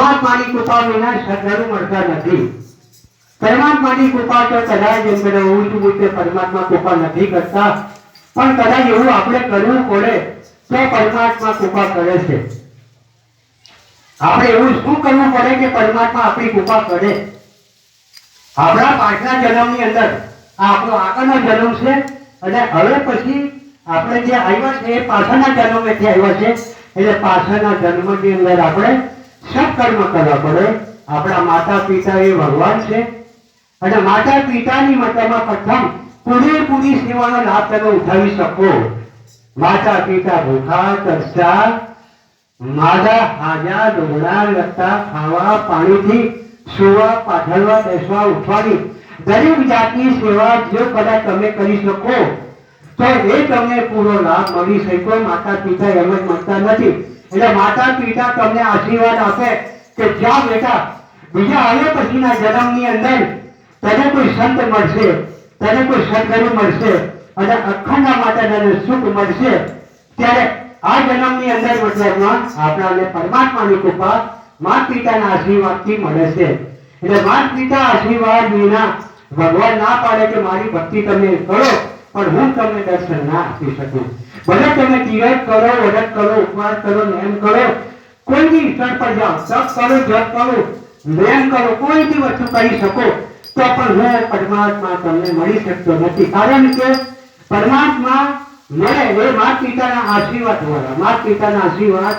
પરમાત્માની કૃપા વિના સદગુરુ મળતા નથી. પરમાત્માની કૃપા તો કદાચ એમ કરે ઊંચું ઊંચે પરમાત્મા કૃપા નથી કરતા. પણ કદાચ એવું આપણે કરવું પડે તો પરમાત્મા કૃપા કરે છે. આપણે એવું શું કરવું પડે કે પરમાત્મા આપણી કૃપા કરે? આપણા પાછલા જન્મની અંદર આ આપણો આગળનો જન્મ છે અને હવે પછી આપણે જે આવ્યા છે એ પાછળના જન્મેથી આવ્યા છે. એટલે પાછળના જન્મની અંદર આપણે સત્કર્મ કરવા પડે? આપણા માતા પિતા એ ભગવાન છે. અને માતા પિતાની મતલબમાં પ્રથમ પૂરેપૂરી સેવાનો લાભ તમે ઉઠાવી શકો. માતા પિતા ભૂખા, તરસ્યા, માદા હાજા ડોળા લગતા, ખાવા, પાણીથી સુવા, પાથરવા, બેસવા, ઉઠવાની દરેક જાતની સેવા જો કદાચ તમે કરી શકો, તો એ તમને પૂરો લાભ મળી શકો. માતા પિતા એમ જ મળતા નથી. એટલે માતા પિતા તમને આશીર્વાદ આપે કે જ્યાં બેટા, બીજા હવે પછીના જન્મની અંદર તને કોઈ સંત મળશે, તને કોઈ સદગુરુ મળશે અને અખંડ માતાને સુખ મળશે. ત્યારે આ જન્મની અંદર મતલબમાં આપણાને પરમાત્માની કૃપા માતા પિતાના આશીર્વાદથી મળે છે. એટલે માતા પિતા આશીર્વાદ વિના ભગવાન ના પાડે કે મારી ભક્તિ તમે કરો, પણ હું તમને દર્શન ના આપી શકું. ભલે તમે તીરથ કરો વ્રત કરો, ઉપવાસ કરો, નેમ કરો, કોઈ બી સ્થળ પર જાઓ તપ કરો, જપ કરો નેમ કરો, કોઈ બી વસ્તુ કરી શકો, તો પણ હું પરમાત્મા તમને મળી શકતો નથી. કારણ કે પરમાત્મા મળે એ માતા પિતાના આશીર્વાદ વાળા માત પિતાના આશીર્વાદ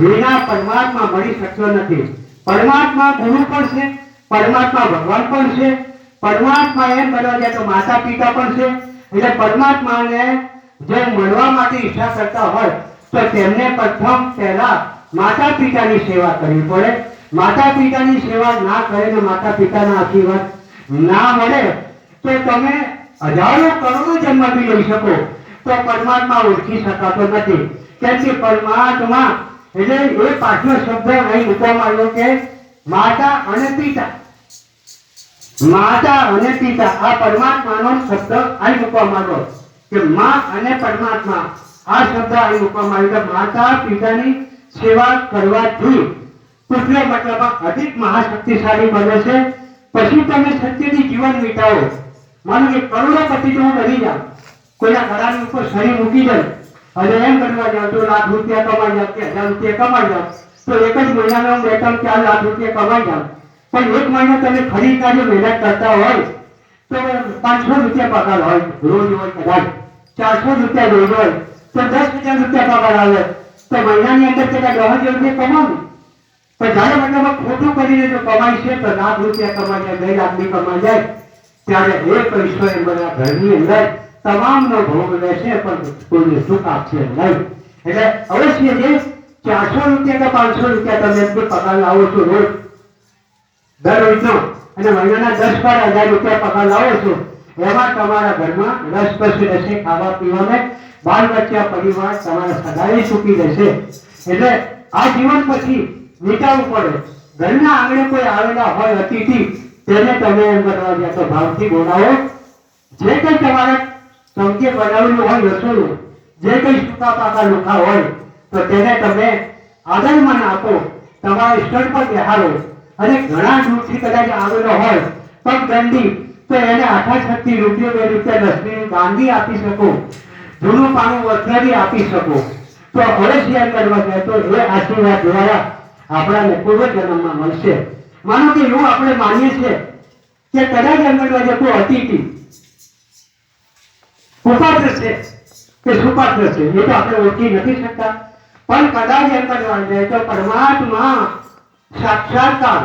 વિના પરમાત્મા મળી શકતો નથી. પરમાત્મા ગુરુ પણ છે, પરમાત્મા ભગવાન પણ છે, પરમાત્મા એમ કરવા જાય તો માતા પિતા પણ છે. એટલે પરમાત્માને જો મળવા માટે ઈચ્છા કરતા હોય તો તેમને પ્રથમ પહેલા માતા પિતાની સેવા કરવી પડે. માતા પિતાની સેવા ના કરે ને માતા પિતાના આશીર્વાદ ના મળે તો તમે હજારો કરોડો જન્મ બી લઈ શકો. તો પરમાત્મા ઓળખી શકાતો નથી. કેમ કે પરમાત્મા એટલે એ પાછલો શબ્દ અહીં મૂકવામાં આવ્યો કે માતા અને પિતા. માતા અને પિતા. આ પરમાત્માનો શબ્દ અહીં મૂકવામાં આવ્યો. કે માં અને પરમાત્મા આ શબ્દ અહીં મૂકવામાં આવ્યો માતા પિતાની સેવા કરવાથી પુત્ર મતલબ અધિક મહાશક્તિશાળી બને છે. પછી તમે સત્યથી જીવન વિતાવો. માનો કે કરોડોપતિ તો હું બની જાઉં, કોઈના ઘડાની ઉપર શરીર મૂકી જાય અને એમ કરવા જાઉં તો લાખ રૂપિયા કમાઈ જાઉં કે હજાર રૂપિયા કમાઈ જાઉં, તો એક જ મહિનામાં હું બે ચાર લાખ રૂપિયા કમાઈ જાઉં. પણ એક મહિનો તમે ખરીદના જો મહેનત કરતા હોય, તો પાંચસો રૂપિયા પગાર હોય, રોજ હોય કદાચ. ચારસો રૂપિયા જોઈ હોય તો દસ હજાર રૂપિયા પગાર આવે. તો મહિનાની અંદર કેટલા દસ હજાર રૂપિયા પણ જ્યારે મતલબ ખોટું કરીને જો કમાય છે, તો લાખ રૂપિયા કમાઈ જાય, બે લાખ બી કમાઈ જાય. ત્યારે એ પૈસો એ બધા ઘરની અંદર તમામનો ભોગ લેશે પણ કોઈને સુખ આપશે નહીં. એટલે અવશ્ય જે ચારસો રૂપિયા કે પાંચસો રૂપિયા તમે એમ પગાર લાવો છો રોજ. દર રોજનો અને મહિનાના દસ બાર હજાર રૂપિયા પગાર લાવો છો. એમાં તમારા ઘરમાં રસ પસ રહેશે ખાવા પીવાને બાળ બચ્ચા પરિવાર તમારા સદાય સુખી રહેશે. એટલે આ જીવન પછી વિચારવું પડે. ઘરના આંગણે કોઈ આવેલા હોય અતિથિ, તેને તમે એમ કરવા ગયા તો ભાવથી બોલાવો. જે કંઈ તમારે ચમકે બનાવેલું હોય રસોડું જે કંઈ સૂકા પાકા લુખા હોય, તો તેને તમે આદરમાં આપો તમારા સ્થળ પર બેહારો અને ઘણા દૂરથી કદાચ આવેલો હોય, પણ દંડી તો એને છત્તી રૂપિયો બે રૂપિયા દસની ગાંધી આપી શકો, જૂનું પાણી વસ્ત્રથી આપી શકો. તો અવશ્ય કરવા જાય તો એ આશીર્વાદ દ્વારા આપણાને પૂર્વ જન્મમાં મળશે. માનો કે એવું આપણે માનીએ છીએ કે કદાચ અંગણવા જતો અતિથિ કુપાત્ર છે કે સુપાત્ર છે, એ તો આપણે ઓળખી નથી શકતા. પણ કદાચ એમ જાય તો પરમાત્મા સાક્ષાત્કાર